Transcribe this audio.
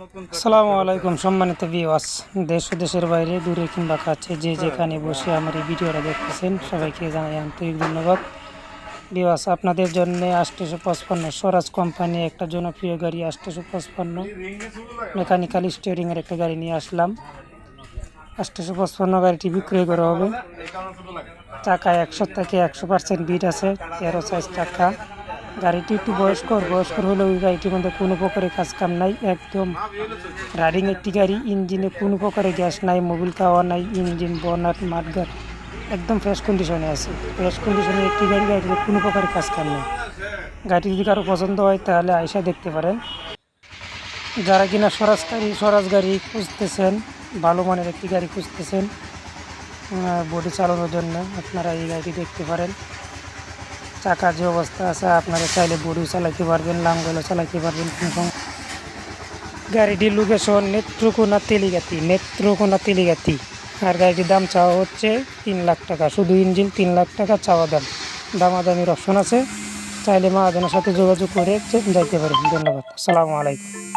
আসসালামু আলাইকুম সম্মানিত ভিওয়াস দেশ ও দেশের বাইরে দূরে কিংবা কাছে যে যেখানে বসে আমার এই ভিডিওটা দেখতেছেন সবাইকে জানাই আন্তরিক ধন্যবাদ। ভিওয়াস আপনাদের জন্য আষ্টশো পঁচপান্ন স্বরাজ কোম্পানি একটা জনপ্রিয় গাড়ি আষ্টশো পঁচপান্ন মেকানিক্যাল স্টিয়ারিংয়ের একটা গাড়ি নিয়ে আসলাম। আষ্টশো পঁচপান্ন গাড়িটি বিক্রয় করা হবে। চাকা একশো থেকে একশো পার্সেন্ট বিট আছে তেরো সাইজ চাকা গাড়িটি একটু বয়স্কর বয়স্কর হলেও গাড়িটির মধ্যে কোনো প্রকারের কাজ কাম নাই, একদম রাইডিং একটি গাড়ি, ইঞ্জিনে কোনো প্রকারের গ্যাস নাই মোবিল খাওয়া নাই, ইঞ্জিন, বনাট মাঠগার একদম ফ্রেশ কন্ডিশনে আছে। ফ্রেশ কন্ডিশনে একটি গাড়ি, গাড়িতে কোনো প্রকারের কাজ কাম নেই। গাড়িটি যদি কারও পছন্দ হয়, তাহলে আয়সা দেখতে পারেন। যারা কিনা স্বরাজ গাড়ি স্বরাজ গাড়ি খুঁজতেছেন, ভালো মানের একটি গাড়ি খুঁজতেছেন বডি চালানোর জন্য আপনারা এই গাড়িটি দেখতে পারেন। চাকা যে অবস্থা আছে, আপনারা চাইলে বড়ি চালাতে পারবেন, লাঙ্গলও চালাতে পারবেন কোনো গাড়িটির লোকেশন নেত্রকোনা তেলিগাতি নেত্রকোনা তেলিগাতি। আর গাড়িটির দাম চাওয়া হচ্ছে তিন লাখ টাকা। শুধু ইঞ্জিন তিন লাখ টাকা চাওয়া দাম। দামাদামির অপশন আছে। চাইলে মহাজনের সাথে যোগাযোগ করে যাইতে পারেন। ধন্যবাদ। আসসালামু আলাইকুম।